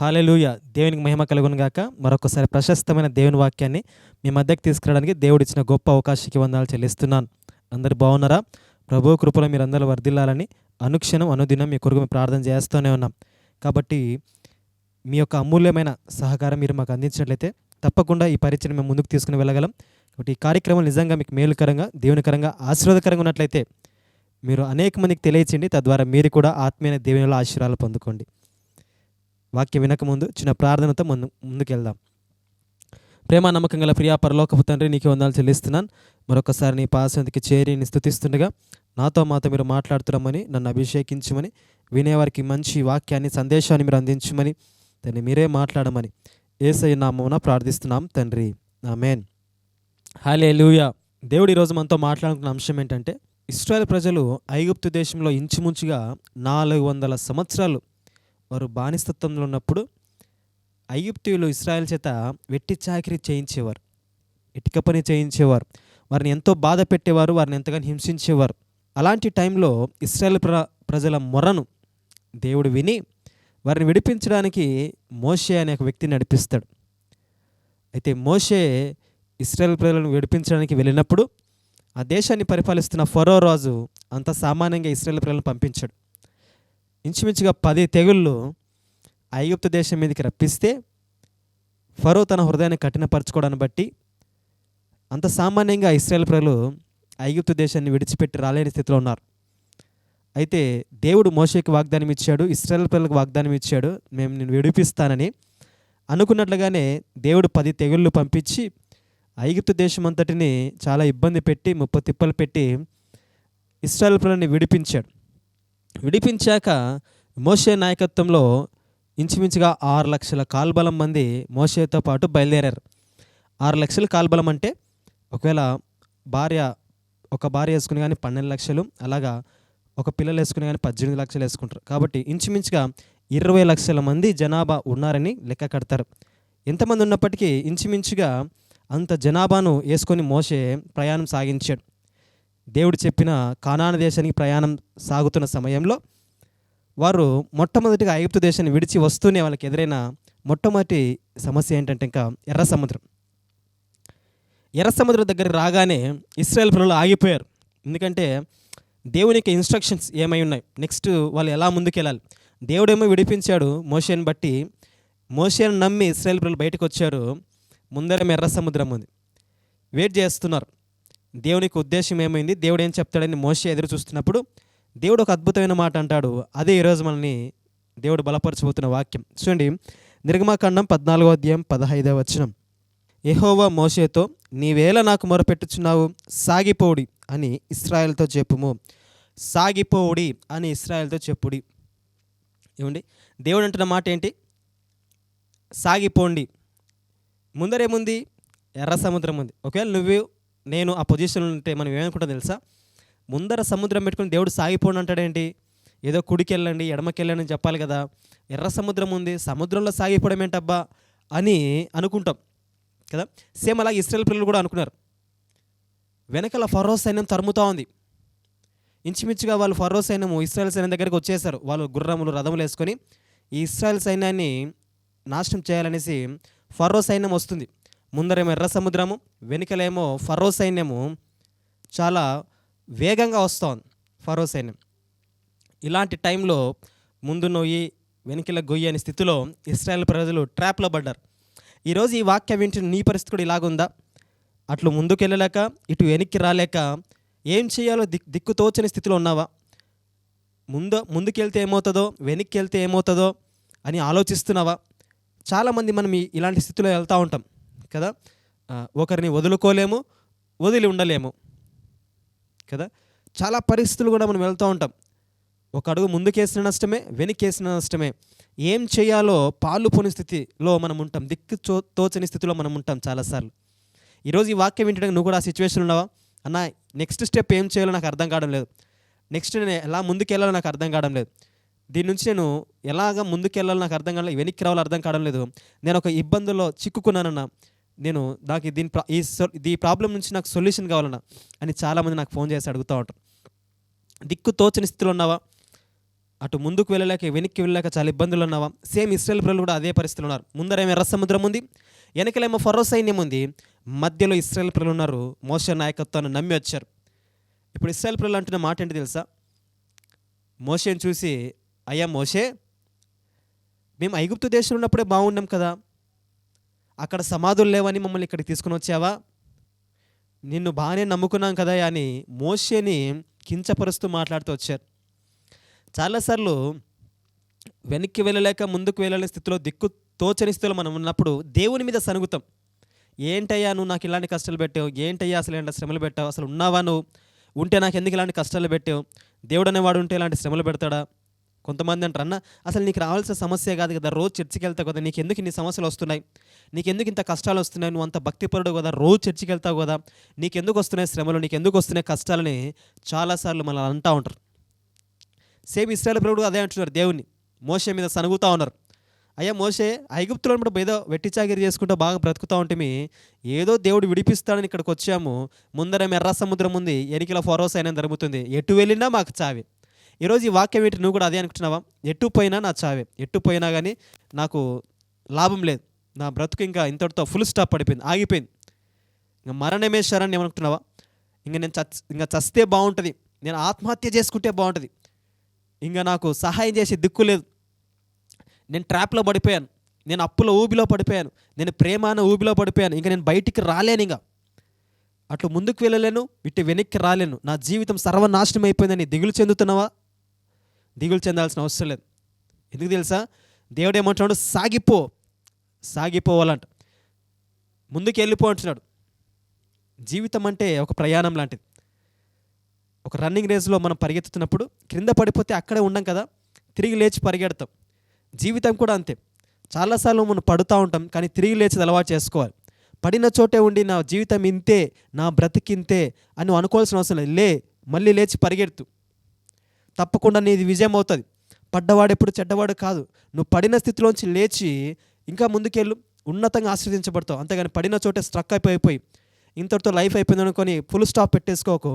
Hallelujah. దేవునికి మహిమ కలుగును గాక. మరొకసారి ప్రశస్తమైన దేవుని వాక్యాన్ని మీ మధ్యకి తీసుకురావడానికి దేవుడు ఇచ్చిన గొప్ప అవకాశానికి వందాలు చెల్లిస్తున్నాను. అందరు బాగున్నారా? ప్రభు కృపలో మీరు అందరూ వర్ధిల్లాలని అనుక్షణం అనుదినం మీ కొరకు ప్రార్థన చేస్తూనే ఉన్నాం. కాబట్టి మీ యొక్క అమూల్యమైన సహకారం మీరు మాకు అందించినట్లయితే తప్పకుండా ఈ పరిచయం మేము ముందుకు తీసుకుని వెళ్ళగలం. కాబట్టి ఈ కార్యక్రమం నిజంగా మీకు మేలుకరంగా దేవునికరంగా ఆశీర్వాదకరంగా ఉన్నట్లయితే మీరు అనేక మందికి తెలియచేయండి. తద్వారా మీరు కూడా ఆత్మీయ దేవునిలో ఆశీర్వాదాలు పొందుకోండి. వాక్యం వినకముందు చిన్న ప్రార్థనతో ముందు ముందుకెళ్దాం. ప్రేమ నమ్మకం గల ప్రియా పరలోకపు తండ్రి నీకు వందాలు చెల్లిస్తున్నాను. మరొకసారి నీ పాసంతికి చేరి నీ స్థుతిస్తుండగా నాతో మాతో మీరు మాట్లాడుతున్నామని నన్ను అభిషేకించమని వినేవారికి మంచి వాక్యాన్ని సందేశాన్ని మీరు అందించమని దాన్ని మీరే మాట్లాడమని ఏసై నామమున ప్రార్థిస్తున్నాం తండ్రి. ఆమెన్. హాలే లూయా దేవుడు ఈరోజు మనతో మాట్లాడుకున్న అంశం ఏంటంటే ఇస్రాయల్ ప్రజలు ఐగుప్తు దేశంలో ఇంచుమించుగా నాలుగు వందల సంవత్సరాలు వారు బానిసత్వంలో ఉన్నప్పుడు ఐగుప్తీయులు ఇస్రాయల్ చేత వెట్టి చాకిరి చేయించేవారు. ఇటుక పని చేయించేవారు. వారిని ఎంతో బాధ పెట్టేవారు. వారిని ఎంతగానో హింసించేవారు. అలాంటి టైంలో ఇస్రాయల్ ప్ర ప్రజల మొరను దేవుడు విని వారిని విడిపించడానికి మోషే అనే ఒక వ్యక్తిని నడిపిస్తాడు. అయితే మోషే ఇస్రాయల్ ప్రజలను విడిపించడానికి వెళ్ళినప్పుడు ఆ దేశాన్ని పరిపాలిస్తున్న ఫరో రాజు అంత సామాన్యంగా ఇస్రాయల్ ప్రజలను పంపించాడు. ఇంచుమించుగా పది తెగుళ్ళు ఐగుప్తు దేశం మీదకి రప్పిస్తే ఫరో తన హృదయాన్ని కఠినపరచుకోవడాన్ని బట్టి అంత సామాన్యంగా ఇస్రాయల్ ప్రజలు ఐగుప్తు దేశాన్ని విడిచిపెట్టి రాలేని స్థితిలో ఉన్నారు. అయితే దేవుడు మోషేకి వాగ్దానం ఇచ్చాడు ఇస్రాయల్ ప్రజలకు వాగ్దానం ఇచ్చాడు మేము నేను విడిపిస్తానని అనుకున్నట్లుగానే దేవుడు పది తెగుళ్ళు పంపించి ఐగుప్తు దేశం అంతటిని చాలా ఇబ్బంది పెట్టి ముప్ప తిప్పలు పెట్టి ఇస్రాయల్ ప్రజల్ని విడిపించాడు. విడిపించాక మోషే నాయకత్వంలో ఇంచుమించుగా ఆరు లక్షల కాల్బలం మంది మోషేతో పాటు బయలుదేరారు. ఆరు లక్షల కాల్బలం అంటే ఒకవేళ భార్య ఒక భార్య వేసుకుని కానీ పన్నెండు లక్షలు అలాగా ఒక పిల్లలు వేసుకుని కానీ పద్దెనిమిది లక్షలు వేసుకుంటారు. కాబట్టి ఇంచుమించుగా ఇరవై లక్షల మంది జనాభా ఉన్నారని లెక్క కడతారు. ఎంతమంది ఉన్నప్పటికీ ఇంచుమించుగా అంత జనాభాను వేసుకొని మోసే ప్రయాణం సాగించాడు. దేవుడు చెప్పిన కానాన దేశానికి ప్రయాణం సాగుతున్న సమయంలో వారు మొట్టమొదటిగా ఐగుప్తు దేశాన్ని విడిచి వస్తూనే వాళ్ళకి ఎదురైన మొట్టమొదటి సమస్య ఏంటంటే ఇంకా ఎర్ర సముద్రం. ఎర్ర సముద్రం దగ్గర రాగానే ఇస్రాయల్ ప్రజలు ఆగిపోయారు. ఎందుకంటే దేవునికి ఇన్స్ట్రక్షన్స్ ఏమై ఉన్నాయి? నెక్స్ట్ వాళ్ళు ఎలా ముందుకెళ్ళాలి? దేవుడేమో విడిపించాడు మోషేని బట్టి. మోషేని నమ్మి ఇస్రాయల్ ప్రజలు బయటకు వచ్చారు. ముందరేమో ఎర్ర సముద్రం ఉంది. వెయిట్ చేస్తున్నారు. దేవునికి ఉద్దేశం ఏమైంది? దేవుడు ఏం చెప్తాడని మోషే ఎదురు చూస్తున్నప్పుడు దేవుడు ఒక అద్భుతమైన మాట అంటాడు. అదే ఈరోజు మనల్ని దేవుడు బలపరచబోతున్న వాక్యం. చూడండి నిర్గమాకాండం పద్నాలుగో అధ్యాయం పదహైదవ వచనం. ఎహోవా మోషేతో నీవేళ నాకు మొరపెట్టుచున్నావు సాగిపోడి అని ఇస్రాయల్తో చెప్పుము. సాగిపోవుడి అని ఇస్రాయల్తో చెప్పుడి. ఏమండి? దేవుడు అంటున్న మాట ఏంటి? సాగిపోండి. ముందరేముంది? ఎర్ర సముద్రం ఉంది ఒకవేళ నువ్వు నేను ఆ పొజిషన్లో ఉంటే మనం ఏమనుకుంటాం తెలుసా? ముందర సముద్రం పెట్టుకుని దేవుడు సాగిపోండి అంటాడేంటి? ఏదో కుడికి వెళ్ళండి ఎడమకి వెళ్ళండి అని చెప్పాలి కదా. ఎర్ర సముద్రం ఉంది సముద్రంలో సాగిపోవడం ఏంటబ్బా? అని అనుకుంటాం కదా. సేమ్ అలాగే ఇస్రాయల్ పిల్లలు కూడా అనుకున్నారు. వెనకాల ఫరో సైన్యం తరుముతూ ఉంది. ఇంచుమించుగా వాళ్ళు ఫరో సైన్యము ఇస్రాయల్ సైన్యం దగ్గరికి వచ్చేసారు. వాళ్ళు గుర్రములు రథములు వేసుకొని ఈ ఇస్రాయల్ సైన్యాన్ని నాశనం చేయాలనేసి ఫరో సైన్యం వస్తుంది. ముందరేమో ఎర్ర సముద్రము వెనుకలేమో ఫరో సైన్యము చాలా వేగంగా వస్తోంది ఫరో సైన్యం. ఇలాంటి టైంలో ముందు నొయ్యి వెనుకల గొయ్యి అనే స్థితిలో ఇస్రాయల్ ప్రజలు ట్రాప్లో పడ్డారు. ఈరోజు ఈ వాక్యం వింటున్న నీ పరిస్థితి కూడా ఇలాగుందా? అట్లు ముందుకు వెళ్ళలేక ఇటు వెనక్కి రాలేక ఏం చేయాలో దిక్ దిక్కు తోచని స్థితిలో ఉన్నావా? ముందు ముందుకెళ్తే ఏమవుతుందో వెనక్కి వెళ్తే ఏమవుతుందో అని ఆలోచిస్తున్నావా? చాలామంది మనం ఇలాంటి స్థితిలో వెళ్తూ ఉంటాం. కదా? ఒకరిని వదులుకోలేము వదిలి ఉండలేము కదా? చాలా పరిస్థితులు కూడా మనం వెళ్తూ ఉంటాం. ఒక అడుగు ముందుకేసిన నష్టమే వెనకేసిన నష్టమే. ఏం చేయాలో పాలు పోని స్థితిలో మనం ఉంటాం దిక్కు చో తోచని స్థితిలో మనం ఉంటాం చాలాసార్లు. ఈరోజు ఈ వాక్యం వింటడానికి నువ్వు కూడా ఆ సిచ్యువేషన్ ఉన్నావా? అన్న నెక్స్ట్ స్టెప్ ఏం చేయాలో నాకు అర్థం కావడం లేదు. నెక్స్ట్ నేను ఎలా ముందుకెళ్ళాలో నాకు అర్థం కావడం లేదు. దీని నుంచి నేను ఎలాగ ముందుకెళ్ళాలో నాకు అర్థం కావడం వెనక్కి రావాలో అర్థం కావడం లేదు. నేను ఒక ఇబ్బందుల్లో చిక్కుకున్నానన్నా నేను నాకు దీని ప్రా- ఈ సొ- ఈ ప్రాబ్లం నుంచి నాకు సొల్యూషన్ కావాలన్నా అని చాలామంది నాకు ఫోన్ చేసి అడుగుతూ ఉంటారు. దిక్కు తోచని స్థితిలో ఉన్నావా? అటు ముందుకు వెళ్ళలేక వెనక్కి వెళ్ళలేక చాలా ఇబ్బందులు ఉన్నావా? సేమ్ ఇస్రాయల్ ప్రజలు కూడా అదే పరిస్థితులు ఉన్నారు. ముందరేమో ఎర్ర సముద్రం ఉంది వెనకలేమో ఫరో సైన్యం ఉంది మధ్యలో ఇస్రాయల్ ప్రజలు ఉన్నారు మోస నాయకత్వాన్ని నమ్మి వచ్చారు. ఇప్పుడు ఇస్రాయల్ ప్రజలు అంటున్న మాట ఏంటి తెలుసా? మోషేని చూసి అయ్యా మోషే మేము ఐగుప్తు దేశంలో ఉన్నప్పుడే బాగున్నాం కదా అక్కడ సమాధులు లేవని మమ్మల్ని ఇక్కడికి తీసుకుని వచ్చావా? నిన్ను బాగానే నమ్ముకున్నాం కదా అని మోషేని కించపరుస్తూ మాట్లాడుతూ వచ్చారు. చాలాసార్లు వెనక్కి వెళ్ళలేక ముందుకు వెళ్ళలేని స్థితిలో దిక్కు తోచని స్థితిలో మనం ఉన్నప్పుడు దేవుని మీద సనుగుతాం. ఏంటయ్యా నువ్వు నాకు ఇలాంటి కష్టాలు పెట్టావు? ఏంటయ్యా అసలు ఇలాంటి శ్రమలు పెట్టావు? అసలు ఉన్నావా నువ్వు? ఉంటే నాకు ఎందుకు ఇలాంటి కష్టాలు పెట్టావు? దేవుడు అనేవాడు ఉంటే ఇలాంటి శ్రమలు పెడతాడా? కొంతమంది అంటారు అన్న అసలు నీకు రావాల్సిన సమస్య కాదు కదా రోజు చర్చికి వెళ్తావు కదా నీకు ఎందుకు ఇన్ని సమస్యలు వస్తున్నాయి? నీకు ఎందుకు ఇంత కష్టాలు వస్తున్నాయి? నువ్వు అంత భక్తిపరుడు కదా రోజు చర్చికి వెళ్తావు కదా నీకు ఎందుకు వస్తున్నాయి శ్రమలు నీకు ఎందుకు వస్తున్నాయి కష్టాలని చాలాసార్లు మనం అంటూ ఉంటారు. సేమ్ ఇస్రాయల్ ప్రభుడు అదే అంటున్నారు దేవుని మోసే మీద సనుగుతూ ఉన్నారు. అయ్యా మోసే ఐగుప్తులో కూడా ఏదో వెట్టిచాగిరి చేసుకుంటూ బాగా బ్రతుకుతూ ఉంటే ఏదో దేవుడు విడిపిస్తాడని ఇక్కడికి వచ్చాము. ముందర ఎర్ర సముద్రం ఉంది ఎనికిల ఫోరోస్ అయినా జరుగుతుంది. ఎటు వెళ్ళినా మాకు చావే. ఈరోజు ఈ వాక్యం ఏంటి నువ్వు కూడా అదే అనుకుంటున్నావా? ఎట్టు పోయినా నా చావే. ఎట్టు పోయినా కానీ నాకు లాభం లేదు. నా బ్రతుకు ఇంకా ఇంతటితో ఫుల్ స్టాప్ పడిపోయింది ఆగిపోయింది. ఇంకా మరణమే శరణ్ ఏమనుకుంటున్నావా? ఇంకా నేను చచ్ ఇంకా చస్తే బాగుంటుంది. నేను ఆత్మహత్య చేసుకుంటే బాగుంటుంది. ఇంకా నాకు సహాయం చేసే దిక్కు లేదు. నేను ట్రాప్లో పడిపోయాను. నేను అప్పుల ఊబిలో పడిపోయాను. నేను ప్రేమాన ఊబిలో పడిపోయాను. ఇంకా నేను బయటికి రాలేను ఇంకా. అట్లు ముందుకు వెళ్ళలేను ఇటు వెనక్కి రాలేను. నా జీవితం సర్వనాశనం అయిపోయిందని దిగులు చెందుతున్నావా? దిగులు చెందాల్సిన అవసరం లేదు. ఎందుకు తెలుసా? దేవుడు ఏమంటున్నాడు సాగిపో. సాగిపోవాలంట. ముందుకు వెళ్ళిపో అంటున్నాడు. జీవితం అంటే ఒక ప్రయాణం లాంటిది. ఒక రన్నింగ్ రేస్లో మనం పరిగెత్తుతున్నప్పుడు క్రింద పడిపోతే అక్కడే ఉండం కదా? తిరిగి లేచి పరిగెడతాం. జీవితం కూడా అంతే. చాలాసార్లు మనం పడుతూ ఉంటాం కానీ తిరిగి లేచి అలవాటు చేసుకోవాలి. పడిన చోటే ఉండి నా జీవితం ఇంతే నా బ్రతికింతే అని అనుకోవాల్సిన అవసరం లేదు. లే మళ్ళీ లేచి పరిగెడుతూ. తప్పకుండా నీది విజయం అవుతుంది పడ్డవాడు ఎప్పుడు చెడ్డవాడు కాదు. నువ్వు పడిన స్థితిలోంచి లేచి ఇంకా ముందుకెళ్ళు. ఉన్నతంగా ఆశ్రదించబడతావు అంతేగాని పడిన చోటే స్ట్రక్ అయిపోయిపోయి ఇంతటితో లైఫ్ అయిపోయింది అనుకొని ఫుల్ స్టాప్ పెట్టేసుకోకు.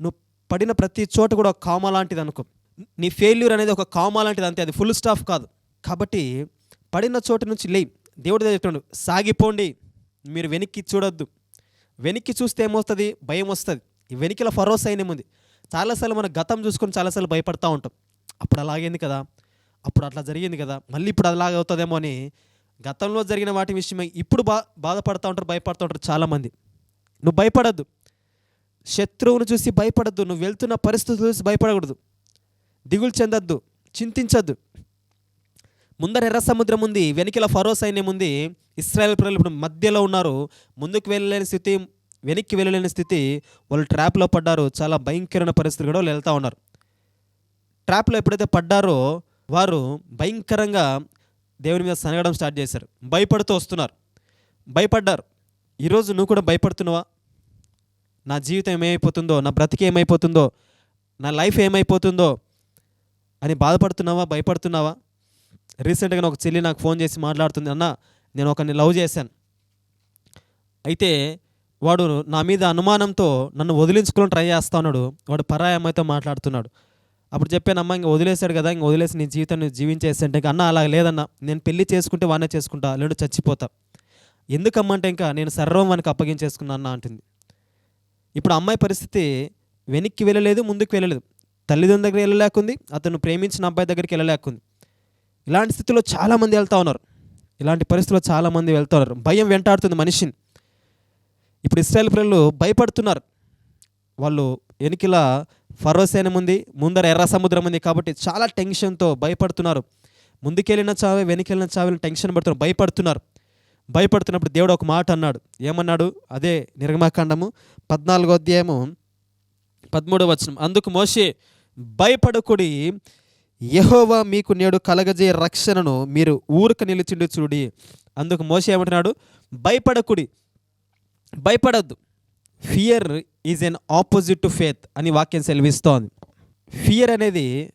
నువ్వు పడిన ప్రతి చోట కూడా ఒక కామా లాంటిది అనుకో. నీ ఫెయిల్యూర్ అనేది ఒక కామా లాంటిది అంతే. అది ఫుల్ స్టాప్ కాదు. కాబట్టి పడిన చోటు నుంచి లేయి. దేవుడు చెప్తున్నాడు. సాగిపోండి. మీరు వెనక్కి చూడొద్దు. వెనక్కి చూస్తే ఏమొస్తుంది? భయం వస్తుంది. ఈ ఫరోస్ ఫరో సైన్యం చాలాసార్లు మన గతం చూసుకొని చాలాసార్లు భయపడతా ఉంటాం. అప్పుడు అలాగైంది కదా. అప్పుడు అట్లా జరిగింది కదా. మళ్ళీ ఇప్పుడు అలాగే అవుతుందేమో అని గతంలో జరిగిన వాటి విషయమై ఇప్పుడు బా బాధపడుతూ ఉంటారు భయపడుతూ ఉంటారు చాలామంది. నువ్వు భయపడద్దు. శత్రువును చూసి భయపడద్దు. నువ్వు వెళ్తున్న పరిస్థితులు చూసి భయపడకూడదు. దిగులు చెందద్దు. చింతించద్దు. ముందర ఎర్ర సముద్రం ఉంది వెనుకల ఫరో సైన్యం ఉంది ఇస్రాయల్ ప్రజలు ఇప్పుడు మధ్యలో ఉన్నారు. ముందుకు వెళ్ళలేని స్థితి వెనక్కి వెళ్ళలేని స్థితి వాళ్ళు ట్రాప్లో పడ్డారు చాలా భయంకరమైన పరిస్థితులు కూడా వాళ్ళు వెళ్తూ ఉన్నారు. ట్రాప్లో ఎప్పుడైతే పడ్డారో వారు భయంకరంగా దేవుని మీద సనగడం స్టార్ట్ చేశారు. భయపడుతూ వస్తున్నారు. భయపడ్డారు. ఈరోజు నువ్వు కూడా భయపడుతున్నావా? నా జీవితం ఏమైపోతుందో నా బ్రతికి ఏమైపోతుందో నా లైఫ్ ఏమైపోతుందో అని బాధపడుతున్నావా? భయపడుతున్నావా? రీసెంట్గా ఒక చెల్లి నాకు ఫోన్ చేసి మాట్లాడుతుంది అన్న నేను ఒకరిని లవ్ చేశాను. అయితే వాడు నా మీద అనుమానంతో నన్ను వదిలించుకోవడం ట్రై చేస్తా ఉన్నాడు. వాడు పరాయి అమ్మాయితో మాట్లాడుతున్నాడు. అప్పుడు చెప్పాను అమ్మ ఇంక వదిలేశాడు కదా ఇంక వదిలేసి నీ జీవితాన్ని జీవించేస్తే ఇంకా అన్న అలా లేదన్న. నేను పెళ్ళి చేసుకుంటే వానే చేసుకుంటా లేడు చచ్చిపోతా. ఎందుకమ్మంటే ఇంకా నేను సర్వం వానికి అప్పగించేసుకున్నా అన్న అంటుంది. ఇప్పుడు అమ్మాయి పరిస్థితి వెనక్కి వెళ్ళలేదు ముందుకు వెళ్ళలేదు. తల్లిదండ్రుల దగ్గర వెళ్ళలేకుంది అతను ప్రేమించిన అబ్బాయి దగ్గరికి వెళ్ళలేకుంది. ఇలాంటి స్థితిలో చాలామంది వెళ్తూ ఉన్నారు. ఇలాంటి పరిస్థితుల్లో చాలామంది వెళ్తూ ఉన్నారు. భయం వెంటాడుతుంది మనిషిని. ఇప్పుడు ఇస్రాయల్ ప్రజలు భయపడుతున్నారు. వాళ్ళు వెనుకల ఫరో సైన్యం ఉంది ముందర ఎర్ర సముద్రం ఉంది కాబట్టి చాలా టెన్షన్తో భయపడుతున్నారు. ముందుకెళ్ళిన చావే వెనుకెళ్ళిన చావే టెన్షన్ పడుతున్నారు భయపడుతున్నారు. భయపడుతున్నప్పుడు దేవుడు ఒక మాట అన్నాడు. ఏమన్నాడు? అదే నిర్గమాకాండము పద్నాలుగో అధ్యాయము పదమూడవ వచనం. అందుకు మోషే భయపడకుడి యెహోవా మీకు నేడు కలగజే రక్షణను మీరు ఊరక నిలిచిండు చూడి. అందుకు మోసే ఏమంటున్నాడు? భయపడకుడి. భయపడద్దు. Fear is an opposite to faith అని వాక్యం సెలవిస్తోంది. ఫియర్ అనేది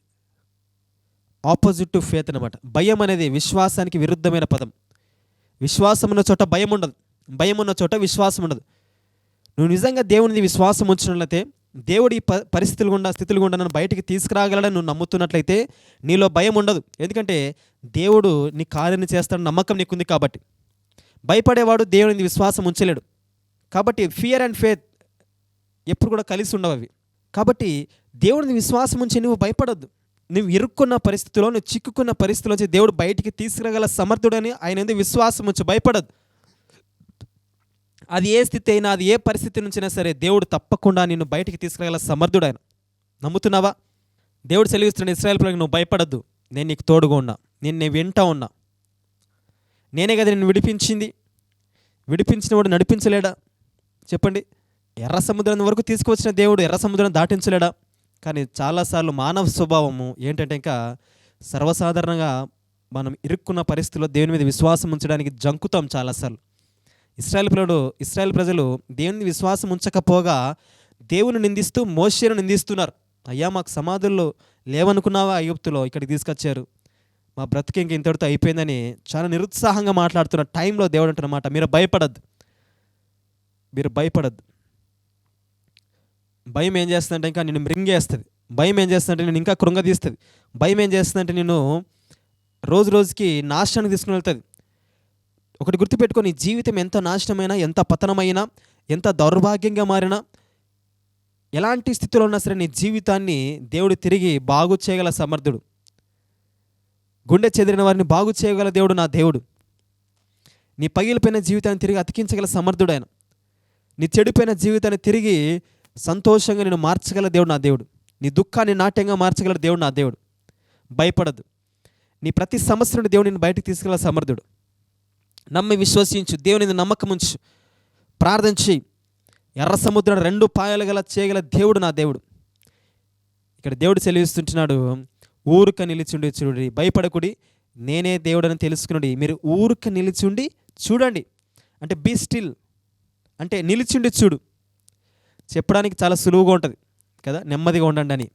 ఆపోజిట్ టు ఫేత్ అనమాట భయం అనేది విశ్వాసానికి విరుద్ధమైన పదం. విశ్వాసం ఉన్న చోట భయం ఉండదు. భయం ఉన్న చోట విశ్వాసం ఉండదు. నువ్వు నిజంగా దేవునిది విశ్వాసం ఉంచినట్లయితే దేవుడి ప పరిస్థితులు గుండా స్థితులు గుండా నన్ను బయటికి తీసుకురాగలడని నువ్వు నమ్ముతున్నట్లయితే నీలో భయం ఉండదు. ఎందుకంటే దేవుడు నీ కార్యాన్ని చేస్తాడని నమ్మకం నీకుంది కాబట్టి. భయపడేవాడు దేవుని విశ్వాసం ఉంచలేడు. కాబట్టి ఫియర్ అండ్ ఫేత్ ఎప్పుడు కూడా కలిసి ఉండవు అవి. కాబట్టి దేవుడిని విశ్వాసం ఉంచి నువ్వు భయపడొద్దు. నువ్వు ఇరుక్కున్న పరిస్థితిలో నువ్వు చిక్కుకున్న పరిస్థితిలోంచి దేవుడు బయటికి తీసుకురాగల సమర్థుడని ఆయన ఎందుకు విశ్వాసం ఉంచి భయపడద్దు. అది ఏ స్థితి అయినా అది ఏ పరిస్థితి నుంచైనా సరే దేవుడు తప్పకుండా నిన్ను బయటికి తీసుకురాగల సమర్థుడు ఆయన. నమ్ముతున్నావా? దేవుడు సెలవిస్తున్న ఇస్రాయల్ పిల్లలకి నువ్వు భయపడద్దు. నేను నీకు తోడుగా ఉన్నా. నేను నేను వింటా ఉన్నా. నేనే కదా నిన్ను విడిపించింది. విడిపించినవాడు నడిపించలేడా? చెప్పండి. ఎర్ర సముద్రం వరకు తీసుకువచ్చిన దేవుడు ఎర్ర సముద్రం దాటించలేడా? కానీ చాలాసార్లు మానవ స్వభావము ఏంటంటే ఇంకా సర్వసాధారణంగా మనం ఇరుక్కున్న పరిస్థితుల్లో దేవుని మీద విశ్వాసం ఉంచడానికి జంకుతాం చాలాసార్లు. ఇస్రాయల్ ప్రజలు ఇస్రాయల్ ప్రజలు దేవుని విశ్వాసం ఉంచకపోగా దేవుని నిందిస్తూ మోషేను నిందిస్తున్నారు. అయ్యా మాకు సమాధుల్లో లేవనుకున్నావా అయ్యుప్తులో ఇక్కడికి తీసుకొచ్చారు. మా బ్రతికి ఇంక ఇంతటితో అయిపోయిందని చాలా నిరుత్సాహంగా మాట్లాడుతున్న టైంలో దేవుడు అంటున్నమాట మీరు భయపడద్దు. మీరు భయపడద్దు. భయం ఏం చేస్తుందంటే ఇంకా నేను మృంగేస్తుంది. భయం ఏం చేస్తుందంటే నేను ఇంకా కృంగదీస్తుంది. భయం ఏం చేస్తుందంటే నేను రోజు రోజుకి నాశనానికి తీసుకుని వెళ్తుంది. ఒకటి గుర్తుపెట్టుకొని జీవితం ఎంత నాశనమైనా ఎంత పతనమైనా ఎంత దౌర్భాగ్యంగా మారినా ఎలాంటి స్థితిలో ఉన్నా సరే నీ జీవితాన్ని దేవుడు తిరిగి బాగు చేయగల సమర్థుడు. గుండె చెదిరిన వారిని బాగు చేయగల దేవుడు నా దేవుడు. నీ పగిలిపోయిన జీవితాన్ని తిరిగి అతికించగల సమర్థుడు ఆయన. నీ చెడిపోయిన జీవితాన్ని తిరిగి సంతోషంగా నేను మార్చగల దేవుడు నా దేవుడు. నీ దుఃఖాన్ని నాట్యంగా మార్చగల దేవుడు నా దేవుడు. భయపడదు. నీ ప్రతి సమస్య నుండి దేవుడు నేను బయటకు తీసుకెళ్ళ సమర్థుడు. నమ్మి విశ్వసించు. దేవుని నమ్మకం ఉంచు. ప్రార్థించి ఎర్ర సముద్రం రెండు పాయలు గల చేయగల దేవుడు నా దేవుడు. ఇక్కడ దేవుడు సెలవిస్తుంటున్నాడు. ఊరుక నిలిచుండి చూడండి. భయపడకుడి. నేనే దేవుడని తెలుసుకునుడి. మీరు ఊరుక నిలిచుండి చూడండి. అంటే బీ స్టిల్ అంటే నిలిచిండి చూడు. చెప్పడానికి చాలా సులువుగా ఉంటుంది కదా? నెమ్మదిగా ఉండండి అని.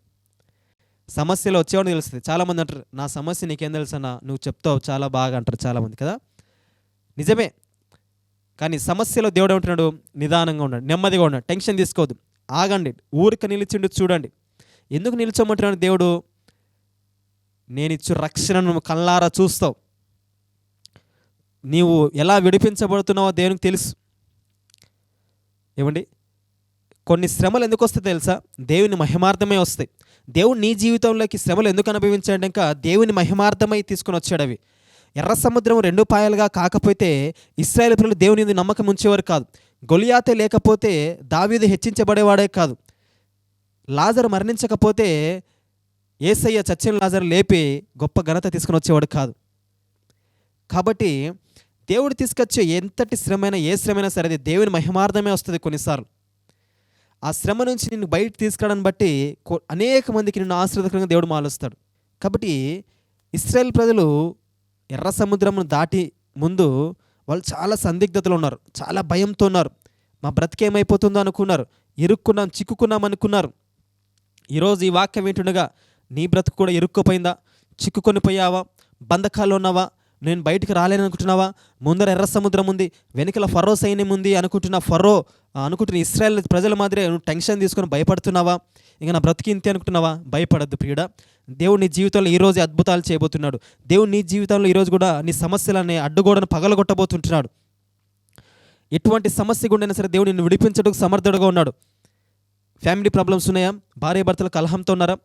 సమస్యలు వచ్చేవాడిని తెలుస్తుంది. చాలామంది అంటారు నా సమస్య నీకేం తెలుసన్నా నువ్వు చెప్తావు చాలా బాగా అంటారు చాలామంది కదా? నిజమే. కానీ సమస్యలో దేవుడు ఏమంటున్నాడు? నిదానంగా ఉండండి నెమ్మదిగా ఉండండి టెన్షన్ తీసుకోవద్దు. ఆగండి ఊరికి నిలిచిండు చూడండి. ఎందుకు నిల్చోమంటున్నాడు దేవుడు? నేను ఇచ్చు రక్షణను కళ్ళారా చూస్తావు. నీవు ఎలా విడిపించబడుతున్నావో దేవునికి తెలుసు. ఏమండి? కొన్ని శ్రమలు ఎందుకు వస్తాయి తెలుసా? దేవుని మహిమార్థమే వస్తాయి. దేవుడు నీ జీవితంలోకి శ్రమలు ఎందుకు అనుభవించాడు ఇంకా దేవుని మహిమార్థమై తీసుకొని వచ్చాడు అవి. ఎర్ర సముద్రం రెండు పాయలుగా కాకపోతే ఇస్రాయేల్ పిల్లలు దేవుని నమ్మకం ఉంచేవారు కాదు. గొలియాతే లేకపోతే దావీదు హెచ్చించబడేవాడే కాదు. లాజర్ మరణించకపోతే ఏసయ్య చచ్చిన లాజర్ లేపి గొప్ప ఘనత తీసుకుని వచ్చేవాడు కాదు. కాబట్టి దేవుడు తీసుకొచ్చే ఎంతటి శ్రమైనా ఏ శ్రమైనా సరే అది దేవుని మహిమార్థమే వస్తుంది కొన్నిసార్లు. ఆ శ్రమ నుంచి నిన్ను బయట తీసుకురావడం బట్టి అనేక మందికి నిన్ను ఆశ్రదకరంగా దేవుడు మాలుస్తాడు కాబట్టి ఇస్రాయల్ ప్రజలు ఎర్ర సముద్రమును దాటి ముందు వాళ్ళు చాలా సందిగ్ధతలు ఉన్నారు చాలా భయంతో ఉన్నారు. మా బ్రతికేమైపోతుందో అనుకున్నారు ఇరుక్కున్నాం చిక్కుకున్నాం అనుకున్నారు. ఈరోజు ఈ వాక్యం ఏంటుండగా నీ బ్రతుకు కూడా ఇరుక్కుపోయిందా? చిక్కుకొని పోయావా? బంధకాలు ఉన్నావా? నేను బయటికి రాలేను అనుకుంటున్నావా? ముందర ఎర్ర సముద్రం ఉంది వెనుకల ఫరో సైన్యం ఉంది అనుకుంటున్న ఫరో అనుకుంటున్న ఇస్రాయల్ ప్రజల మాదిరే నువ్వు టెన్షన్ తీసుకొని భయపడుతున్నావా? ఇంకా నా బ్రతికి ఇంతే అనుకుంటున్నావా? భయపడద్దు ప్రియుడ. దేవుడు నీ జీవితంలో ఈరోజు అద్భుతాలు చేయబోతున్నాడు. దేవుడు నీ జీవితంలో ఈరోజు కూడా నీ సమస్యలని అడ్డుగోడను పగలగొట్టబోతుంటున్నాడు. ఎటువంటి సమస్య గుండైనా సరే దేవుడు నిన్ను విడిపించడానికి సమర్థుడుగా ఉన్నాడు. ఫ్యామిలీ ప్రాబ్లమ్స్ ఉన్నాయా? భార్య భర్తలు కలహంతో ఉన్నారా?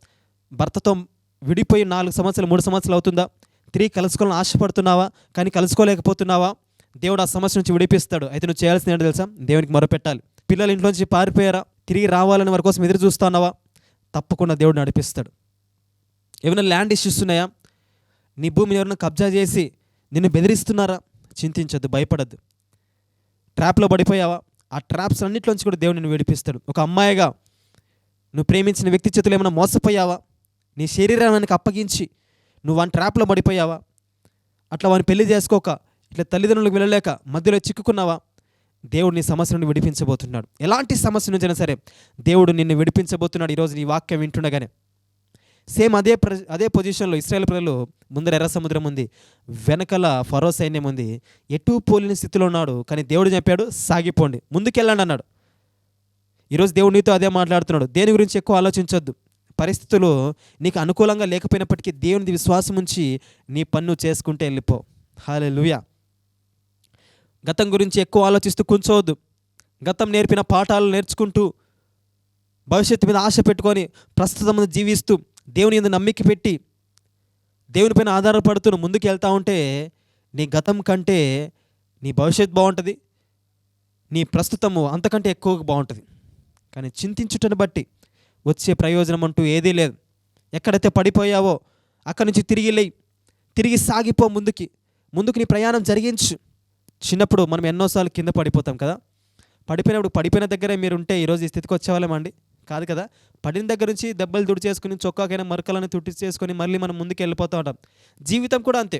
భర్తతో విడిపోయి నాలుగు సంవత్సరాలు మూడు సంవత్సరాలు అవుతుందా? తిరిగి కలుసుకోవాలని ఆశపడుతున్నావా? కానీ కలుసుకోలేకపోతున్నావా? దేవుడు ఆ సమస్య నుంచి విడిపిస్తాడు. అయితే నువ్వు చేయాల్సింది ఏంటో తెలుసా? దేవునికి మొరపెట్టాలి. పిల్లలు ఇంట్లోంచి పారిపోయారా? తిరిగి రావాలని వారి కోసం ఎదురు చూస్తున్నావా? తప్పకుండా దేవుడు నడిపిస్తాడు. ఏమైనా ల్యాండ్ ఇష్యూస్ ఉన్నాయా? నీ భూమిని ఎవరైనా కబ్జా చేసి నిన్ను బెదిరిస్తున్నారా? చింతించొద్దు భయపడద్దు. ట్రాప్లో పడిపోయావా? ఆ ట్రాప్స్ అన్నింటిలోంచి కూడా దేవుడు నిన్ను విడిపిస్తాడు. ఒక అమ్మాయిగా నువ్వు ప్రేమించిన వ్యక్తి చేతులు ఏమైనా మోసపోయావా? నీ శరీరానికి అప్పగించి నువ్వు వాని ట్రాప్లో పడిపోయావా? అట్లా వాని పెళ్ళి చేసుకోక ఇట్లా తల్లిదండ్రులకు వెళ్ళలేక మధ్యలో చిక్కుకున్నావా? దేవుడు నీ సమస్య నుండి విడిపించబోతున్నాడు. ఎలాంటి సమస్య నుంచైనా సరే దేవుడు నిన్ను విడిపించబోతున్నాడు ఈరోజు నీ వాక్యం వింటుండగానే. సేమ్ అదే ప్ర అదే పొజిషన్లో ఇస్రాయేల్ ప్రజలు ముందర ఎర్ర సముద్రం ఉంది వెనకల ఫరో సైన్యం ఉంది ఎటు పోలిన స్థితిలో ఉన్నాడు కానీ దేవుడు చెప్పాడు సాగిపోండి ముందుకెళ్ళండి అన్నాడు. ఈరోజు దేవుడు నీతో అదే మాట్లాడుతున్నాడు. దేని గురించి ఎక్కువ ఆలోచించొద్దు. పరిస్థితులు నీకు అనుకూలంగా లేకపోయినప్పటికీ దేవునిది విశ్వాసం ఉంచి నీ పన్ను చేసుకుంటే వెళ్ళిపో. హాలే గతం గురించి ఎక్కువ ఆలోచిస్తూ కూర్చోవద్దు. గతం నేర్పిన పాఠాలు నేర్చుకుంటూ భవిష్యత్తు మీద ఆశ పెట్టుకొని ప్రస్తుతం జీవిస్తూ దేవుని మీద నమ్మిక పెట్టి దేవునిపైన ఆధారపడుతూ ముందుకు వెళ్తూ ఉంటే నీ గతం కంటే నీ భవిష్యత్తు బాగుంటుంది. నీ ప్రస్తుతము అంతకంటే ఎక్కువగా బాగుంటుంది. కానీ చింతించుటను బట్టి వచ్చే ప్రయోజనం అంటూ ఏదీ లేదు. ఎక్కడైతే పడిపోయావో అక్కడి నుంచి తిరిగి లేయి. తిరిగి సాగిపో ముందుకి. ముందుకు నీ ప్రయాణం జరిగించు. చిన్నప్పుడు మనం ఎన్నోసార్లు కింద పడిపోతాం కదా. పడిపోయినప్పుడు పడిపోయిన దగ్గరే మీరు ఉంటే ఈరోజు ఈ స్థితికి వచ్చేవాళ్ళమండి కాదు కదా. పడిన దగ్గర నుంచి దెబ్బలు తుడి చేసుకుని చొక్కాకైనా మరకలని తుడి చేసుకొని మళ్ళీ మనం ముందుకు వెళ్ళిపోతూ ఉంటాం. జీవితం కూడా అంతే.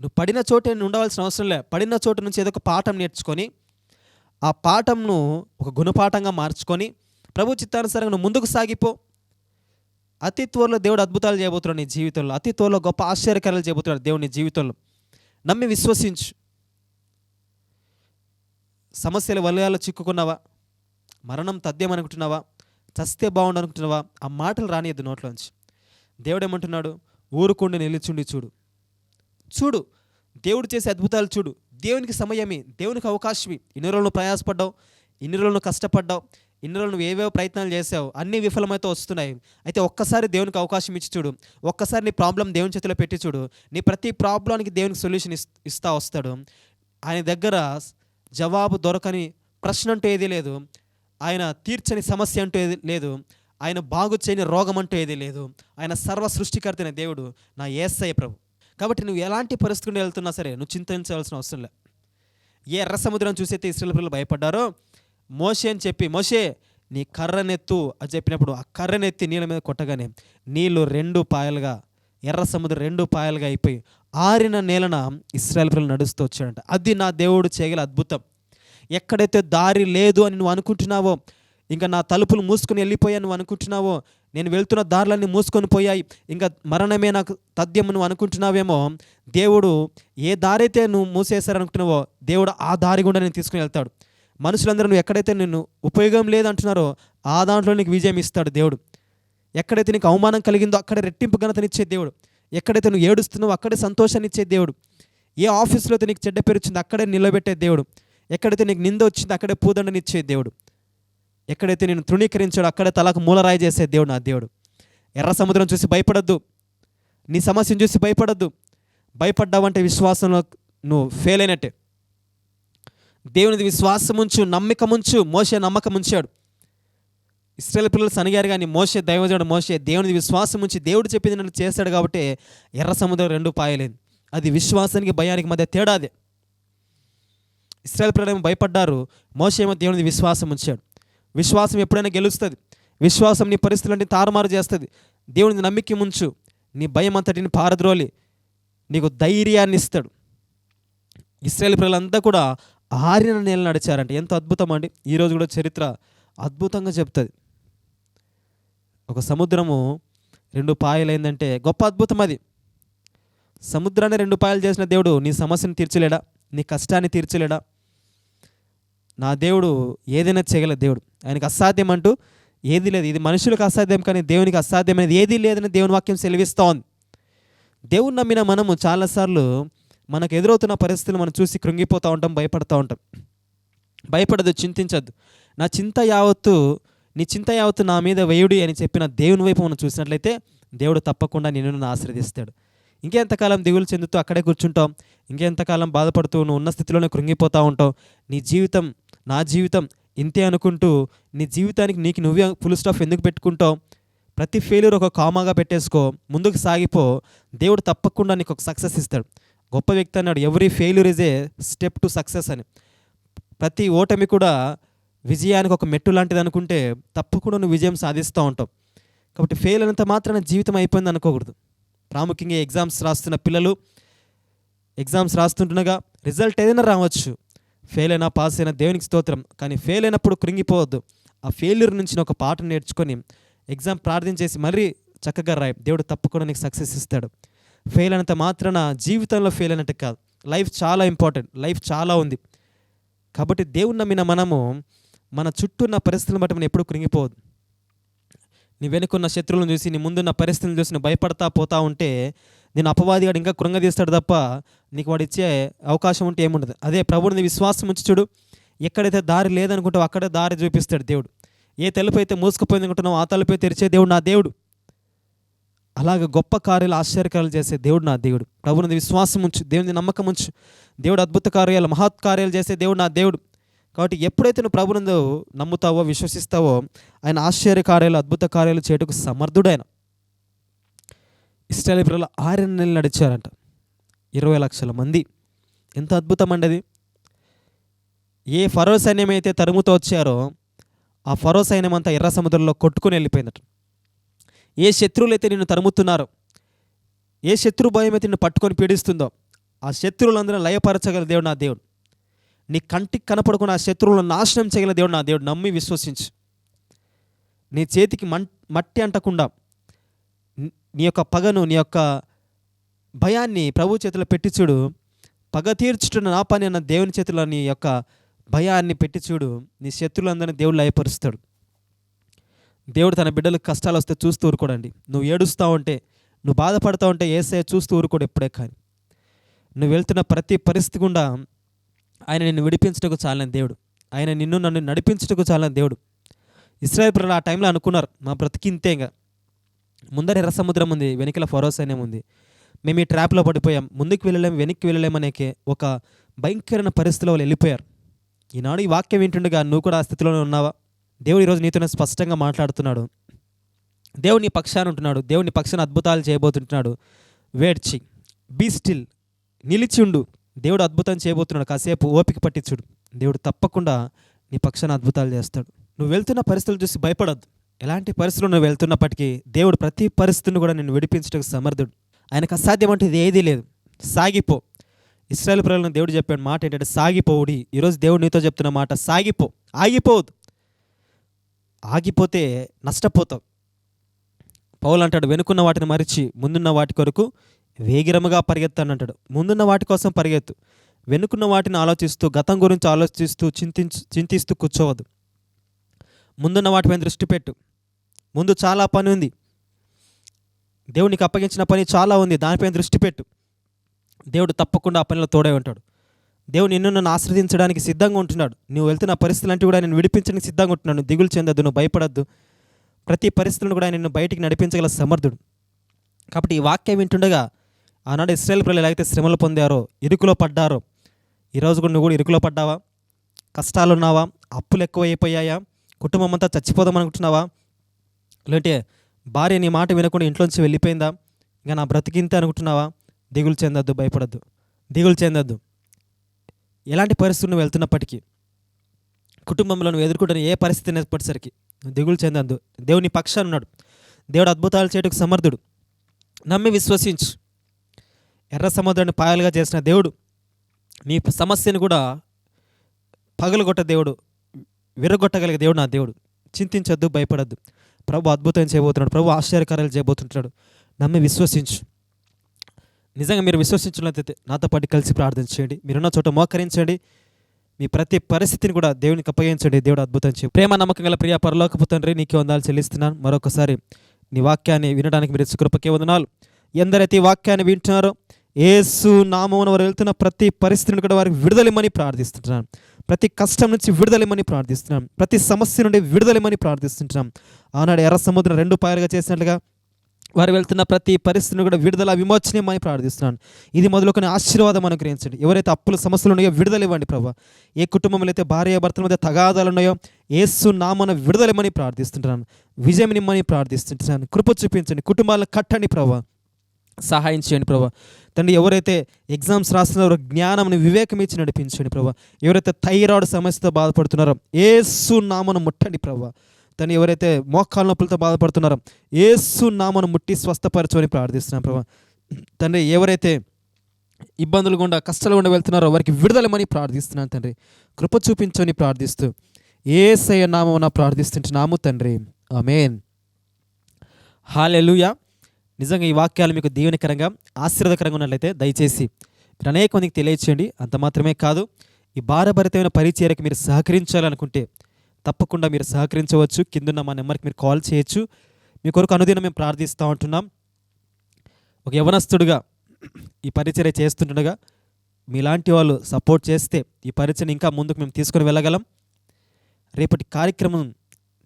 నువ్వు పడిన చోట ఉండవలసిన అవసరం లే. పడిన చోటు నుంచి ఏదో ఒక పాఠం నేర్చుకొని ఆ పాఠంను ఒక గుణపాఠంగా మార్చుకొని ప్రభు చిత్తానుసారంగా నువ్వు ముందుకు సాగిపో. అతి త్వరలో దేవుడు అద్భుతాలు చేయబోతున్నాడు నీ జీవితంలో. అతి త్వరలో గొప్ప ఆశ్చర్యకరాలు చేయబోతున్నాడు దేవుడు నీ జీవితంలో. నమ్మి విశ్వసించు. సమస్యల వలయాల్లో చిక్కుకున్నావా? మరణం తథ్యం అనుకుంటున్నావా చస్తే బాగుండు అనుకుంటున్నావా ఆ మాటలు రానియద్దు నోట్లోంచి. దేవుడు ఏమంటున్నాడు ఊరుకుండి నిలిచుండి చూడు. చూడు దేవుడు చేసే అద్భుతాలు చూడు. దేవునికి సమయమే దేవునికి అవకాశమే. ఇన్ని రోజులు ప్రయాసపడ్డావు ఇన్ని రోజులు కష్టపడ్డావు ఇన్ని రోజులు నువ్వు ఏవేవో ప్రయత్నాలు చేసావు అన్నీ విఫలమైతే వస్తున్నాయి. అయితే ఒక్కసారి దేవునికి అవకాశం ఇచ్చి చూడు. ఒక్కసారి నీ ప్రాబ్లం దేవుని చేతిలో పెట్టి చూడు. నీ ప్రతి ప్రాబ్లానికి దేవునికి సొల్యూషన్ ఇస్ ఇస్తా వస్తాడు. ఆయన దగ్గర జవాబు దొరకని ప్రశ్న అంటూ ఏదీ లేదు. ఆయన తీర్చని సమస్య అంటూ ఏది లేదు. ఆయన బాగు చేయని రోగం అంటూ ఏదీ లేదు. ఆయన సర్వ సృష్టికర్తైన దేవుడు నా ఏసయ్య ప్రభు. కాబట్టి నువ్వు ఎలాంటి పరిస్థితి వెళ్తున్నా సరే నువ్వు చింతించవలసిన అవసరం లే. ఏ ఎర్ర సముద్రం చూసైతే ఇస్రాయల్ పిల్లలు భయపడ్డారో మోషే అని చెప్పి మోషే నీ కర్రనెత్తు అని చెప్పినప్పుడు ఆ కర్రనెత్తి నీళ్ళ మీద కొట్టగానే నీళ్ళు రెండు పాయలుగా ఎర్ర సముద్రం రెండు పాయలుగా అయిపోయి ఆరిన నేలన ఇస్రాయల్ పిల్లలు నడుస్తూ వచ్చాడంట అది నా దేవుడు చేయగల అద్భుతం. ఎక్కడైతే దారి లేదు అని నువ్వు అనుకుంటున్నావో ఇంకా నా తలుపులు మూసుకొని వెళ్ళిపోయాను నువ్వు అనుకుంటున్నావో నేను వెళ్తున్న దారులన్నీ మూసుకొని పోయాయి ఇంకా మరణమే నాకు తథ్యం నువ్వు అనుకుంటున్నావేమో దేవుడు ఏ దారైతే నువ్వు మూసేశారనుకుంటున్నావో దేవుడు ఆ దారి గుండా నేను తీసుకుని వెళ్తాడు. మనుషులందరూ నువ్వు ఎక్కడైతే నిన్ను ఉపయోగం లేదంటున్నారో ఆ దాంట్లో నీకు విజయం ఇస్తాడు దేవుడు. ఎక్కడైతే నీకు అవమానం కలిగిందో అక్కడే రెట్టింపు ఘనతనిచ్చే దేవుడు. ఎక్కడైతే నువ్వు ఏడుస్తున్నావో అక్కడే సంతోషాన్ని ఇచ్చే దేవుడు. ఏ ఆఫీస్లో అయితే నీకు చెడ్డ పేరు వచ్చిందో అక్కడే నిలబెట్టే దేవుడు. ఎక్కడైతే నీకు నింద వచ్చిందో అక్కడే పూదండనిచ్చే దేవుడు. ఎక్కడైతే నేను తృణీకరించాడో అక్కడే తలకు మూలరాయి చేసే దేవుడు నా దేవుడు. ఎర్ర సముద్రం చూసి భయపడద్దు. నీ సమస్యను చూసి భయపడద్దు. భయపడ్డావంటే విశ్వాసంలో నువ్వు ఫెయిల్ అయినట్టే. దేవునిది విశ్వాసముంచు నమ్మకముంచు నమ్మకం ఉంచు మోసే నమ్మకం ఉంచాడు ఇస్రాయల్ పిల్లలు సనిగారు కానీ మోసే దైవజనుడు మోసే దేవునిది విశ్వాసం ఉంచి దేవుడు చెప్పింది నన్ను చేస్తాడు కాబట్టి ఎర్ర సముద్రం రెండు పాయలేదు. అది విశ్వాసానికి భయానికి మధ్య తేడాదే ఇస్రాయల్ పిల్లలు భయపడ్డారు మోసేమో దేవునిది విశ్వాసం ఉంచాడు విశ్వాసం ఎప్పుడైనా గెలుస్తుంది. విశ్వాసం నీ పరిస్థితులన్నీ తారుమారు చేస్తుంది. దేవుని నమ్మిక ముంచు నీ భయం అంతటిని పారద్రోలి నీకు ధైర్యాన్ని ఇస్తాడు ఇస్రాయల్ ప్రజలంతా కూడా ఆరిన నేల నడిచారంట. ఎంత అద్భుతం అండి. ఈరోజు కూడా చరిత్ర అద్భుతంగా చెప్తుంది. ఒక సముద్రము రెండు పాయలైందంటే గొప్ప అద్భుతం అది. సముద్రాన్ని రెండు పాయలు చేసిన దేవుడు నీ సమస్యను తీర్చలేడా? నీ కష్టాన్ని తీర్చలేడా? నా దేవుడు ఏదైనా చేయగల దేవుడు. ఆయనకు అసాధ్యం అంటూ ఏది లేదు. ఇది మనుషులకు అసాధ్యం కానీ దేవునికి అసాధ్యమైనది. ఏదీ లేదని దేవుని వాక్యం సెలవిస్తోంది. దేవుని నమ్మిన మనము చాలాసార్లు మనకు ఎదురవుతున్న పరిస్థితులు మనం చూసి కృంగిపోతూ ఉంటాం భయపడుతూ ఉంటాం. భయపడదు చింతించద్దు. నా చింత యావత్తు నీ చింత యావత్తు నా మీద వేయుడి అని చెప్పిన దేవుని వైపు మనం చూసినట్లయితే దేవుడు తప్పకుండా నిన్ను ఆశ్రదిస్తాడు ఇంకెంతకాలం దిగులు చెందుతూ అక్కడే కూర్చుంటాం ఇంకెంతకాలం బాధపడుతూ నువ్వు ఉన్న స్థితిలోనే కృంగిపోతూ ఉంటావు నీ జీవితం నా జీవితం ఇంతే అనుకుంటూ నీ జీవితానికి నీకు నువ్వే ఫుల్ స్టాఫ్ ఎందుకు పెట్టుకుంటావు? ప్రతి ఫెయిల్యూర్ ఒక కామాగా పెట్టేసుకో ముందుకు సాగిపో. దేవుడు తప్పకుండా నీకు ఒక సక్సెస్ ఇస్తాడు. గొప్ప వ్యక్తి అన్నాడు every failure is a step to success అని. ప్రతి ఓటమి కూడా విజయానికి ఒక మెట్టు లాంటిది అనుకుంటే తప్పకుండా నువ్వు విజయం సాధిస్తూ ఉంటావు. కాబట్టి ఫెయిల్ అయినంత మాత్రాన జీవితం అయిపోయింది అనుకోకూడదు. ప్రాముఖ్యంగా ఎగ్జామ్స్ రాస్తున్న పిల్లలు ఎగ్జామ్స్ రాస్తుంటుండగా రిజల్ట్ ఏదైనా రావచ్చు. ఫెయిల్ అయినా పాస్ అయినా దేవునికి స్తోత్రం. కానీ ఫెయిల్ అయినప్పుడు కృంగిపోవద్దు. ఆ ఫెయిల్యూర్ నుంచి ఒక పాఠం నేర్చుకొని ఎగ్జామ్ ప్రార్థన చేసి మరీ చక్కగా రాయి. దేవుడు తప్పకుండా నీకు సక్సెస్ ఇస్తాడు. ఫెయిల్ అయినంత మాత్రాన జీవితంలో ఫెయిల్ అయినట్టు కాదు. లైఫ్ చాలా ఇంపార్టెంట్ లైఫ్ చాలా ఉంది. కాబట్టి దేవుని నమ్మిన మనము మన చుట్టూ ఉన్న పరిస్థితులను బట్టి మనం ఎప్పుడు కృంగిపోవద్దు. నీ వెనుకున్న శత్రువులను చూసి నీ ముందున్న పరిస్థితులను చూసి నువ్వు భయపడతా పోతా ఉంటే నేను అపవాదిగాడు ఇంకా కృంగదీస్తాడు తప్ప నీకు వాడు ఇచ్చే అవకాశం ఉంటే ఏముండదు. అదే ప్రభుని విశ్వాసం ఉంచి చూడు. ఎక్కడైతే దారి లేదనుకుంటావు అక్కడే దారి చూపిస్తాడు దేవుడు. ఏ తలుపు అయితే మూసుకుపోయింది అనుకుంటున్నావు ఆ తలుపే తెరిచే దేవుడు నా దేవుడు. అలాగ గొప్ప కార్యాలు ఆశ్చర్యకార్యాలు చేసే దేవుడు నా దేవుడు. ప్రభుని విశ్వాసం ఉంచు దేవుని నమ్మకం ఉంచు దేవుడు అద్భుత కార్యాలు మహత్ కార్యాలు చేసే దేవుడు నా దేవుడు. కాబట్టి ఎప్పుడైతే నువ్వు ప్రభునందు నమ్ముతావో విశ్వసిస్తావో ఆయన ఆశ్చర్య కార్యాలు అద్భుత కార్యాలు చేయటకు సమర్థుడైన ఇస్రాయల్ పిల్లలు ఆరు నెలలు నడిచారంట. ఇరవై లక్షల మంది. ఎంత అద్భుతం అండి అది. ఏ ఫరో సైన్యం అయితే తరుముతో వచ్చారో ఆ ఫరో సైన్యం అంతా ఎర్ర సముద్రంలో కొట్టుకుని వెళ్ళిపోయిందట. ఏ శత్రువులు అయితే నిన్ను తరుముతున్నారో ఏ శత్రు భయం అయితే నిన్ను పట్టుకొని పీడిస్తుందో ఆ శత్రువులందరూ లయపరచగల దేవుడు నా దేవుడు. నీ కంటికి కనపడకుండా ఆ శత్రువులను నాశనం చేయగల దేవుడు నా దేవుడు. నమ్మి విశ్వసించు. నీ చేతికి మం మట్టి అంటకుండా నీ- యొక్క పగను నీ యొక్క భయాన్ని ప్రభు చేతిలో పెట్టి చూడు. పగ తీర్చుతున్న నా పని అన్న దేవుని చేతిలో నీ యొక్క భయాన్ని పెట్టి చూడు. నీ శత్రువులందరినీ దేవుడు లయపరుస్తాడు. దేవుడు తన బిడ్డలకు కష్టాలు వస్తే చూస్తూ ఊరుకోడండి. నువ్వు ఏడుస్తూ ఉంటే నువ్వు బాధపడతా ఉంటే ఏసే చూస్తూ ఊరుకోడు ఎప్పుడే కానీ. నువ్వు వెళ్తున్న ప్రతి పరిస్థితి గుండా ఆయన నిన్ను విడిపించటకు చాలని దేవుడు. ఆయన నిన్ను నన్ను నడిపించటకు చాలని దేవుడు. ఇస్రాయల్ ప్రజలు ఆ టైంలో అనుకున్నారు మా బ్రతికింతే ఇంకా. ముందర ఎర్ర సముద్రం ఉంది వెనుకల ఫరో ఉంది. మేము ఈ ట్రాప్లో పడిపోయాం ముందుకు వెళ్ళలేం వెనక్కి వెళ్ళలేం అనేకే ఒక భయంకరమైన పరిస్థితిలో వాళ్ళు వెళ్ళిపోయారు. ఈనాడు ఈ వాక్యం వింటుండగా నువ్వు కూడా ఆ స్థితిలోనే ఉన్నావా? దేవుడు ఈరోజు నీతోనే స్పష్టంగా మాట్లాడుతున్నాడు. దేవుని నీ పక్షాన ఉంటున్నాడు. దేవుని పక్షాన అద్భుతాలు చేయబోతుంటున్నాడు. వేడ్చి బీ స్టిల్ నిలిచి ఉండు. దేవుడు అద్భుతం చేయబోతున్నాడు. కాసేపు ఓపిక పట్టించుడు దేవుడు తప్పకుండా నీ పక్షాన అద్భుతాలు చేస్తాడు. నువ్వు వెళ్తున్న పరిస్థితులు చూసి భయపడద్దు. ఎలాంటి పరిస్థితులు నువ్వు వెళ్తున్నప్పటికీ దేవుడు ప్రతి పరిస్థితిని కూడా నేను విడిపించడానికి సమర్థుడు. ఆయనకు అసాధ్యం అంటే ఇది ఏదీ లేదు. సాగిపో. ఇస్రాయల్ ప్రజలను దేవుడు చెప్పాడు మాట ఏంటంటే సాగిపోవుడి. ఈరోజు దేవుడు నీతో చెప్తున్న మాట సాగిపో. ఆగిపోవద్దు. ఆగిపోతే నష్టపోతాం. పౌలు అంటాడు వెనుకున్న వాటిని మరిచి ముందున్న వాటి కొరకు వేగిరముగా పరిగెత్తాను అంటాడు. ముందున్న వాటి కోసం పరిగెత్తు. వెనుకున్న వాటిని ఆలోచిస్తూ గతం గురించి ఆలోచిస్తూ చింతించు చింతిస్తూ కూర్చోవద్దు. ముందున్న వాటిపై దృష్టి పెట్టు. ముందు చాలా పని ఉంది. దేవునికి అప్పగించిన పని చాలా ఉంది. దానిపైన దృష్టి పెట్టు. దేవుడు తప్పకుండా ఆ పనిలో తోడై ఉంటాడు. దేవుడు నిన్ను నన్ను ఆశ్రదించడానికి సిద్ధంగా ఉంటున్నాడు. నువ్వు వెళ్తున్న పరిస్థితులు అంటే కూడా నేను విడిపించడానికి సిద్ధంగా ఉంటున్నాను నువ్వు దిగులు చెందొద్దు నువ్వు భయపడద్దు. ప్రతి పరిస్థితులను కూడా నిన్ను బయటికి నడిపించగల సమర్థుడు. కాబట్టి ఈ వాక్యం వింటుండగా ఆనాడు ఇస్రాయల్ ప్రజలు ఎలాగైతే శ్రమలు పొందారో ఇరుకులో పడ్డారో ఈరోజు కూడా నువ్వు కూడా ఇరుకులో పడ్డావా? కష్టాలు ఉన్నావా అప్పులు ఎక్కువైపోయాయా? కుటుంబం అంతా చచ్చిపోదాం అనుకుంటున్నావా? లేదంటే భార్య నీ మాట వినకుండా ఇంట్లోంచి వెళ్ళిపోయిందా? ఇంకా నా బ్రతికింతే అనుకుంటున్నావా? దిగులు చెందొద్దు భయపడద్దు. దిగులు చెందొద్దు. ఎలాంటి పరిస్థితులు వెళ్తున్నప్పటికీ కుటుంబంలో నువ్వు ఎదుర్కొంటున్న ఏ పరిస్థితి నేర్పటిసరికి దిగులు చెందందు. దేవుని పక్షాన్ని ఉన్నాడు. దేవుడు అద్భుతాలు చేయటకు సమర్థుడు. నమ్మి విశ్వసించు. ఎర్ర సముద్రాన్ని పాయలుగా చేసిన దేవుడు నీ సమస్యను కూడా పగలగొట్ట దేవుడు విరగొట్టగలిగే దేవుడు నా దేవుడు. చింతించొద్దు భయపడద్దు. ప్రభు అద్భుతం చేయబోతున్నాడు. ప్రభు ఆశ్చర్యకార్యాలు చేయబోతుంటాడు. నమ్మి విశ్వసించు. నిజంగా మీరు విశ్వసించినట్లయితే నాతో పాటు కలిసి ప్రార్థించండి మీరున్న చోట మోకరించండి. మీ ప్రతి పరిస్థితిని కూడా దేవునికి అప్పగించండి. దేవుడు అద్భుతం చేయండి ప్రేమ నమ్మకం గల ప్రియ పరలోకపు తండ్రి నీకే వందాలు చెల్లిస్తున్నాను. మరొకసారి నీ వాక్యాన్ని వినడానికి మీరు కృపకే వందనాలు. ఎందరైతే ఈ వాక్యాన్ని వింటున్నారో ఏసు నామమున వారు వెళ్తున్న ప్రతి పరిస్థితిని కూడా వారికి విడుదలమని ప్రార్థిస్తుంటున్నాను ప్రతి కష్టం నుంచి విడుదలమని ప్రార్థిస్తున్నాం ప్రతి సమస్య నుండి విడుదలమని ప్రార్థిస్తుంటున్నాం ఆనాడు ఎర్ర సముద్రం రెండు పాయలుగా చేసినట్లుగా వారు వెళ్తున్న ప్రతి పరిస్థితిని కూడా విడుదల విమోచనమని ప్రార్థిస్తున్నాను. ఇది మొదలుకొని ఆశీర్వాదం అనుగ్రహించండి. ఎవరైతే అప్పుల సమస్యలు ఉన్నాయో విడుదల ఇవ్వండి ప్రభా. ఏ కుటుంబంలో అయితే భార్య భర్తల మధ్య తగాదాలు ఉన్నాయో ఏసు నామన విడుదలమని ప్రార్థిస్తుంటున్నాను. విజయం నిమ్మని ప్రార్థిస్తుంటున్నాను. కృప చూపించండి. కుటుంబాలను కట్టండి ప్రభా. సహాయం చేయండి ప్రభా. తండ్రి ఎవరైతే ఎగ్జామ్స్ రాస్తున్నారో జ్ఞానం వివేకం ఇచ్చి నడిపించండి ప్రభా. ఎవరైతే థైరాయిడ్ సమస్యతో బాధపడుతున్నారో ఏసు నామను ముట్టండి ప్రభా. తను ఎవరైతే మోకాల నొప్పులతో బాధపడుతున్నారో ఏసు నామను ముట్టి స్వస్థపరచమని ప్రార్థిస్తున్నాం ప్రభా. తండ్రి ఎవరైతే ఇబ్బందులు గుండా కష్టాలు గుండా వెళ్తున్నారో వారికి విడుదలమని ప్రార్థిస్తున్నాను తండ్రి. కృప చూపించమని ప్రార్థిస్తూ ఏసయ్య నామం ప్రార్థిస్తుంటున్నాము తండ్రి. Amen hallelujah. నిజంగా ఈ వాక్యాలు మీకు దీవెనకరంగా ఆశీర్వదకరంగా ఉన్నట్లయితే దయచేసి మీరు అనేక మందికి తెలియచేయండి. అంత మాత్రమే కాదు ఈ భారభరితమైన పరిచయకు మీరు సహకరించాలనుకుంటే తప్పకుండా మీరు సహకరించవచ్చు. కిందున్న మా నెంబర్కి మీరు కాల్ చేయొచ్చు. మీ కొరకు అనుదినం మేము ప్రార్థిస్తూ ఉంటున్నాం. ఒక యవనస్తుడుగా ఈ పరిచర్య చేస్తుండగా మీలాంటి వాళ్ళు సపోర్ట్ చేస్తే ఈ పరిచయం ఇంకా ముందుకు మేము తీసుకుని వెళ్ళగలం. రేపటి కార్యక్రమం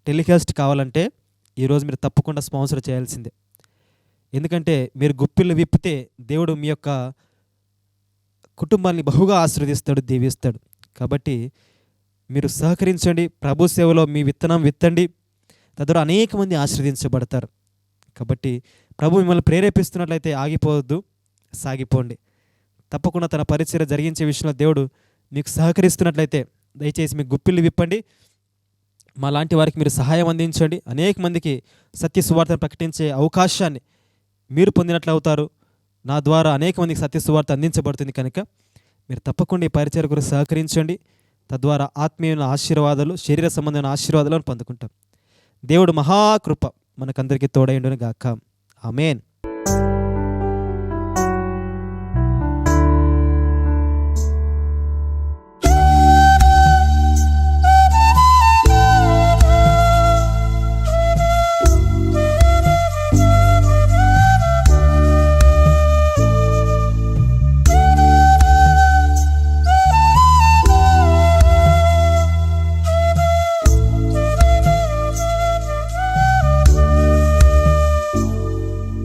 టెలికాస్ట్ కావాలంటే ఈరోజు మీరు తప్పకుండా స్పాన్సర్ చేయాల్సిందే. ఎందుకంటే మీరు గుప్పిళ్ళు విప్పితే దేవుడు మీ యొక్క కుటుంబాన్ని బహుగా ఆశీర్వదిస్తాడు దీవిస్తాడు. కాబట్టి మీరు సహకరించండి. ప్రభు సేవలో మీ విత్తనం విత్తండి. తద్వారా అనేక మంది ఆశీర్వదించబడతారు. కాబట్టి ప్రభు మిమ్మల్ని ప్రేరేపిస్తున్నట్లయితే ఆగిపోవద్దు సాగిపోండి. తప్పకుండా తన పరిచయం జరిగించే విషయంలో దేవుడు మీకు సహకరిస్తున్నట్లయితే దయచేసి మీకు గుప్పిళ్ళు విప్పండి. మా లాంటి వారికి మీరు సహాయం అందించండి. అనేక మందికి సత్య సువార్తను ప్రకటించే అవకాశాన్ని మీరు పొందినట్లు అవుతారు. నా ద్వారా అనేక మందికి సత్య సువార్త అందించబడుతుంది కనుక మీరు తప్పకుండా ఈ పరిచయ గురించి సహకరించండి. తద్వారా ఆత్మీయమైన ఆశీర్వాదాలు శరీర సంబంధమైన ఆశీర్వాదాలను పొందుకుంటాం. దేవుడు మహాకృప మనకందరికీ తోడైండును గాక ఆమెన్.